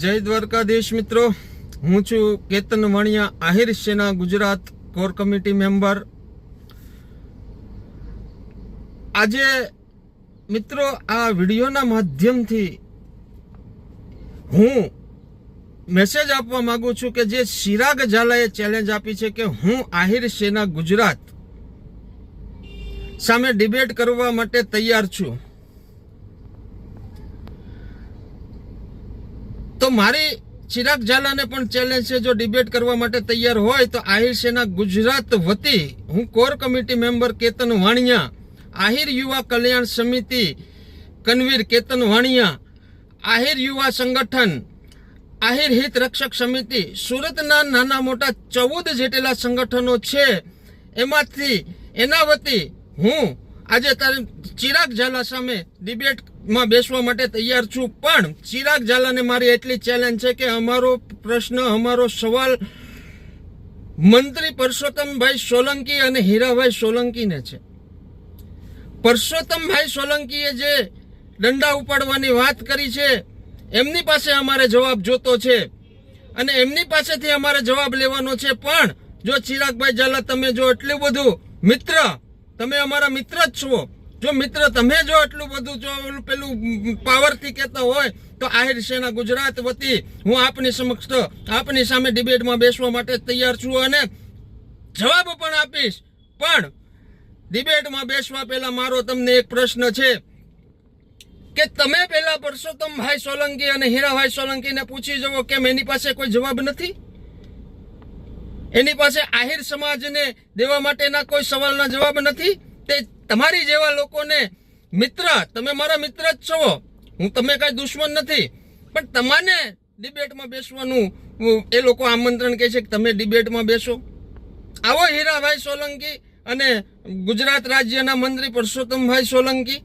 જય દ્વારકાધીશ મિત્રો. હું છું કેતન વણિયા, આહિર સેના, ગુજરાત કોર કમિટી મેમ્બર. આજે મિત્રો આ વિડીયોના માધ્યમથી હું મેસેજ આપવા માંગુ છું કે જે ચિરાગ ઝાલાએ ચેલેન્જ આપી છે કે હું આહિર સેના, ગુજરાત સામે ડિબેટ કરવા માટે તૈયાર છું. તો મારી ચિરાગ ઝાલાને પણ ચેલેન્જ છે, જો ડિબેટ કરવા માટે તૈયાર હોય તો આહિર સેના ગુજરાત વતી હું core committee member Ketan Vania, Ahir યુવા કલ્યાણ સમિતિ કનવીર કેતન વાણિયા, આહિર યુવા સંગઠન, આહિર હિત રક્ષક સમિતિ, સુરતના નાના મોટા ચૌદ જેટલા સંગઠનો છે. એમાંથી એના વતી હું આજે તારે ચિરાગ ઝાલા સામે ડિબેટમાં બેસવા માટે તૈયાર છું. પણ ચિરાગ ઝાલાને મારી એટલી ચેલેન્જ છે કે અમારો પ્રશ્ન, અમારો સવાલ મંત્રી પરસોત્તમભાઈ સોલંકી અને હીરાભાઈ સોલંકીને છે. પરસોત્તમભાઈ સોલંકીએ જે દંડા ઉપાડવાની વાત કરી છે, એમની પાસે અમારે જવાબ જોતો છે અને એમની પાસેથી અમારે જવાબ લેવાનો છે. પણ જો ચિરાગભાઈ ઝાલા, તમે જો એટલું બધું મિત્ર, તમે અમારા મિત્ર જ છો જો મિત્ર, તમે જો એટલું બધું જો પેલું પાવરથી કહેતા હોય, તો આહિર સેના ગુજરાત વતી હું આપની સમક્ષ આપની સામે ડિબેટમાં બેસવા માટે તૈયાર છું અને જવાબ પણ આપીશ. પણ ડિબેટમાં બેસવા પહેલા મારો તમને એક પ્રશ્ન છે કે તમે પહેલા પરસોત્તમભાઈ સોલંકી અને હીરાભાઈ સોલંકીને પૂછી જવો કેમ એની પાસે કોઈ જવાબ નથી? એની પાસે આહિર સમાજને દેવા માટેના કોઈ સવાલના જવાબ નથી? તે તમારી જેવા લોકોને, મિત્ર, તમે મારા મિત્ર જ છો. હું તમે કઈ દુશ્મન નથી. પણ તમારે ડિબેટમાં બેસવાનું એ લોકો આમંત્રણ કહે છે કે તમે ડિબેટમાં બેસો. આવો હીરાભાઈ સોલંકી અને ગુજરાત રાજ્યના મંત્રી પરસોત્તમભાઈ સોલંકી.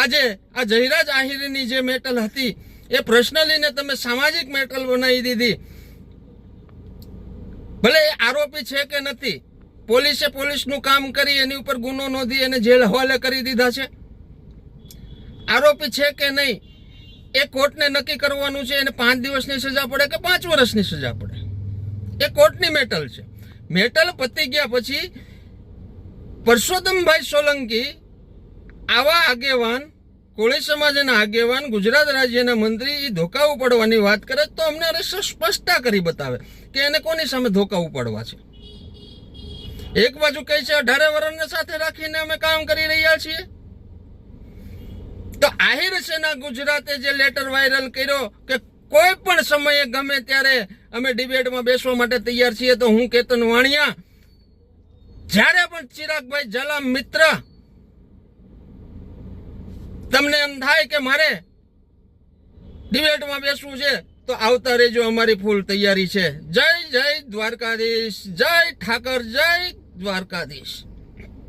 આજે આ જયરાજ આહિરની જે મેટલ હતી, એ પર્સનલીને તમે સામાજિક મેટલ બનાવી દીધી. ભલે આરોપી છે કે નથી પોલીસે પોલીસનું કામ કરી એની ઉપર ગુનો નોંધી એને જેલ હવાલે કરી દીધા છે. આરોપી છે કે નહીં, એ કોર્ટને નક્કી કરવાનું છે એને પાંચ દિવસની સજા પડે કે પાંચ વર્ષની સજા પડે? એ કોર્ટની મેટલ છે. મેટલ પતી ગયા પછી પરસોત્તમભાઈ સોલંકી આવા આગેવાન, કોળી સમાજના આગેવાન, ગુજરાત રાજ્યના મંત્રી એ ધોકા ઉપાડવાની વાત કરે તો અમને સ્પષ્ટતા કરી બતાવે કે એને કોની સામે ધોકા ઉપાડવા છે? એક બાજુ કહે છે, અઢારે વર્ષને સાથે રાખીને અમે કામ કરી રહ્યા છીએ. તો આહિર સેના ગુજરાતે જે લેટર વાયરલ કર્યો કે કોઈ પણ સમયે ગમે ત્યારે અમે ડિબેટમાં બેસવા માટે તૈયાર છીએ, તો હું કેતન વાણિયા, જ્યારે પણ ચિરાગભાઈ ઝાલા મિત્ર, તમને એમ થાય કે મારે ડિબેટમાં બેસવું છે, તો આવતા રહેજો અમારી ફૂલ તૈયારી છે. જય જય દ્વારકાધીશ, જય ઠાકર, જય દ્વારકાધીશ.